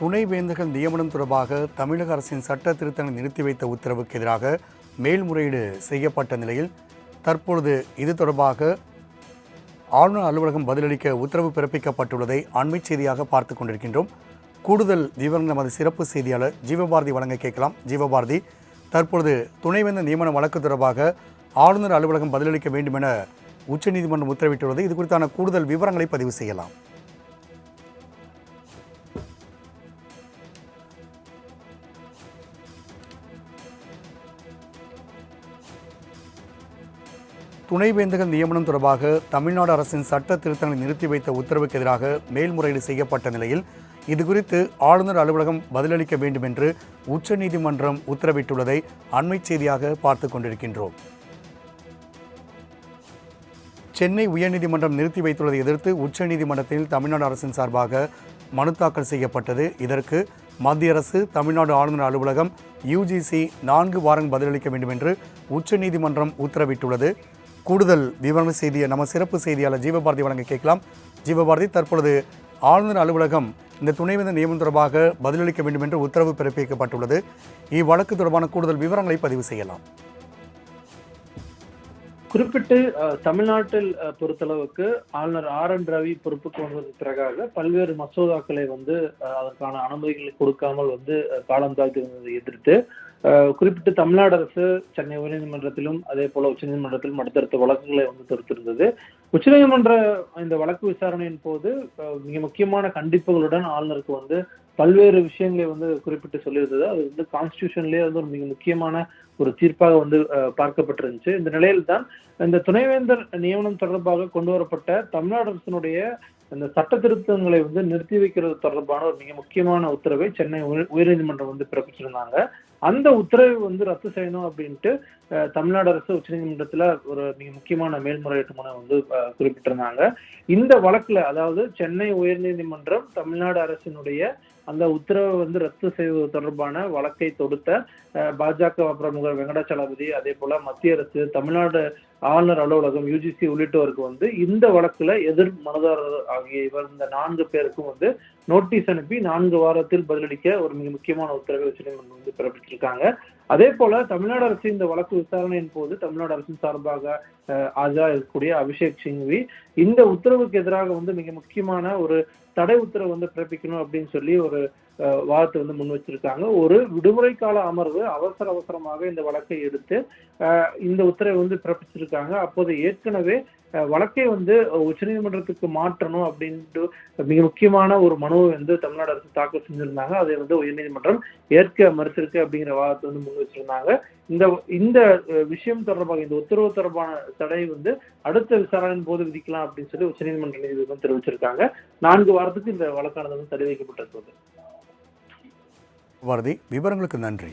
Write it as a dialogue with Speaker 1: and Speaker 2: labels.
Speaker 1: துணைவேந்தர்கள் நியமனம் தொடர்பாக தமிழக அரசின் சட்ட திருத்தங்களை நிறுத்தி வைத்த உத்தரவுக்கு எதிராக மேல்முறையீடு செய்யப்பட்ட நிலையில் தற்பொழுது இது தொடர்பாக ஆளுநர் அலுவலகம் பதிலளிக்க உத்தரவு பிறப்பிக்கப்பட்டுள்ளதை அண்மை செய்தியாக பார்த்து கொண்டிருக்கின்றோம். கூடுதல் விவரங்கள் நமது சிறப்பு செய்தியாளர் ஜீவபாரதி வழங்க கேட்கலாம். ஜீவபாரதி தற்பொழுது துணைவேந்தர் நியமன வழக்கு தொடர்பாக ஆளுநர் அலுவலகம் பதிலளிக்க வேண்டும் என உச்சநீதிமன்றம் உத்தரவிட்டுள்ளது. இது குறித்தான கூடுதல் விவரங்களை பதிவு செய்யலாம். துணைவேந்தர்கள் நியமனம் தொடர்பாக தமிழ்நாடு அரசின் சட்ட திருத்தங்களை நிறுத்தி வைத்த உத்தரவுக்கு எதிராக மேல்முறையீடு செய்யப்பட்ட நிலையில் இதுகுறித்து ஆளுநர் அலுவலகம் பதிலளிக்க வேண்டும் என்று உச்சநீதிமன்றம் உத்தரவிட்டுள்ளதை அண்மை செய்தியாக பார்த்து கொண்டிருக்கின்றோம். சென்னை உயர்நீதிமன்றம் நிறுத்தி வைத்துள்ளதை எதிர்த்து உச்சநீதிமன்றத்தில் தமிழ்நாடு அரசின் சார்பாக மனு தாக்கல் செய்யப்பட்டது. இதற்கு மத்திய அரசு தமிழ்நாடு ஆளுநர் அலுவலகம் யுஜிசி நான்கு வாரங்கள் பதிலளிக்க வேண்டும் என்று உச்சநீதிமன்றம் உத்தரவிட்டுள்ளது. கூடுதல் விவரண செய்தியை நம்ம சிறப்பு செய்தியாளர் ஜீவபாரதி வழங்க கேட்கலாம். ஜீவபாரதி தற்பொழுது ஆளுநர் அலுவலகம் இந்த துணைவேந்தர் நியமனம் தொடர்பாக பதிலளிக்க வேண்டும் என்று உத்தரவு பிறப்பிக்கப்பட்டுள்ளது. இவ்வழக்கு தொடர்பான கூடுதல் விவரங்களை பதிவு செய்யலாம்.
Speaker 2: குறிப்பிட்டு தமிழ்நாட்டில் பொறுத்தளவுக்கு ஆளுநர் ஆர் என் ரவி பொறுப்புக்கு வந்ததற்கு பிறகாக பல்வேறு மசோதாக்களை வந்து அதற்கான அனுமதிகளை கொடுக்காமல் வந்து காலம் தாழ்த்தி வந்ததை எதிர்த்து குறிப்பிட்டு தமிழ்நாடு அரசு சென்னை உயர்நீதிமன்றத்திலும் அதே போல உச்சநீதிமன்றத்திலும் அடுத்தடுத்த வழக்குகளை வந்து தொடுத்திருந்தது. உச்சநீதிமன்ற இந்த வழக்கு விசாரணையின் போது மிக முக்கியமான கண்டிப்புகளுடன் ஆளுநருக்கு வந்து பல்வேறு விஷயங்களை வந்து குறிப்பிட்டு சொல்லியிருந்தது. அது வந்து கான்ஸ்டியூஷன்லேயே வந்து ஒரு மிக முக்கியமான ஒரு தீர்ப்பாக வந்து பார்க்கப்பட்டிருந்துச்சு. இந்த நிலையில் தான் இந்த துணைவேந்தர் நியமனம் தொடர்பாக கொண்டு வரப்பட்ட தமிழ்நாடு அரசினுடைய இந்த சட்ட திருத்தங்களை வந்து நிறுத்தி வைக்கிறது தொடர்பான ஒரு மிக முக்கியமான உத்தரவை சென்னை உயர்- உயர்நீதிமன்றம் வந்து பிறப்பிச்சிருந்தாங்க. அந்த உத்தரவை வந்து ரத்து செய்யணும் அப்படின்ட்டு தமிழ்நாடு அரசு உச்சநீதிமன்றத்தில் ஒரு மிக முக்கியமான மேல்முறையீட்டு மனு வந்து குறிப்பிட்டிருந்தாங்க. இந்த வழக்குல அதாவது சென்னை உயர்நீதிமன்றம் தமிழ்நாடு அரசினுடைய அந்த உத்தரவை வந்து ரத்து செய்வது தொடர்பான வழக்கை தொடுத்த பாஜக பிரமுகர் வெங்கடாச்சலபதி அதே போல மத்திய அரசு தமிழ்நாடு ஆளுநர் அலுவலகம் யூஜிசி உள்ளிட்டோருக்கு வந்து இந்த வழக்குல எதிர் மனுதாரர் ஆகிய இவர் இந்த நான்கு பேருக்கும் வந்து நோட்டீஸ் அனுப்பி நான்கு வாரத்தில் பதிலளிக்க ஒரு மிக முக்கியமான உத்தரவை உச்சநீதிமன்றம் வந்து பிறப்பிச்சிருக்காங்க. அதே போல தமிழ்நாடு அரசு இந்த வழக்கு விசாரணையின் போது தமிழ்நாடு அரசின் சார்பாக ஆஜராக இருக்கக்கூடிய அபிஷேக் சிங்வி இந்த உத்தரவுக்கு எதிராக வந்து மிக முக்கியமான ஒரு தடை உத்தரவு வந்து பிறப்பிக்கணும் அப்படின்னு சொல்லி ஒரு வாதத்தை வந்து முன் வச்சிருக்காங்க. ஒரு விடுமுறை கால அமர்வு அவசர அவசரமாக இந்த வழக்கை எடுத்து இந்த உத்தரவை வந்து பிறப்பிச்சிருக்காங்க. அப்போது ஏற்கனவே வழக்கை வந்து உச்சநீதிமன்றத்துக்கு மாற்றணும் அப்படின்ட்டு மிக முக்கியமான ஒரு மனுவை வந்து தமிழ்நாடு அரசு தாக்கல் செஞ்சிருந்தாங்க. அதை வந்து உயர்நீதிமன்றம் ஏற்க மறுத்திருக்கு அப்படிங்கிற வாதத்தை வந்து முன் வச்சிருந்தாங்க. இந்த இந்த விஷயம் தொடர்பாக இந்த உத்தரவு தொடர்பான தடை வந்து அடுத்த விசாரணையின் போது விதிக்கலாம் அப்படின்னு சொல்லி உச்சநீதிமன்ற நீதிபதி தெரிவிச்சிருக்காங்க. நான்கு வாரத்துக்கு இந்த வழக்கானது வந்து தடை வைக்கப்பட்டிருக்கிறது.
Speaker 1: பாரதி விவரங்களுக்கு நன்றி.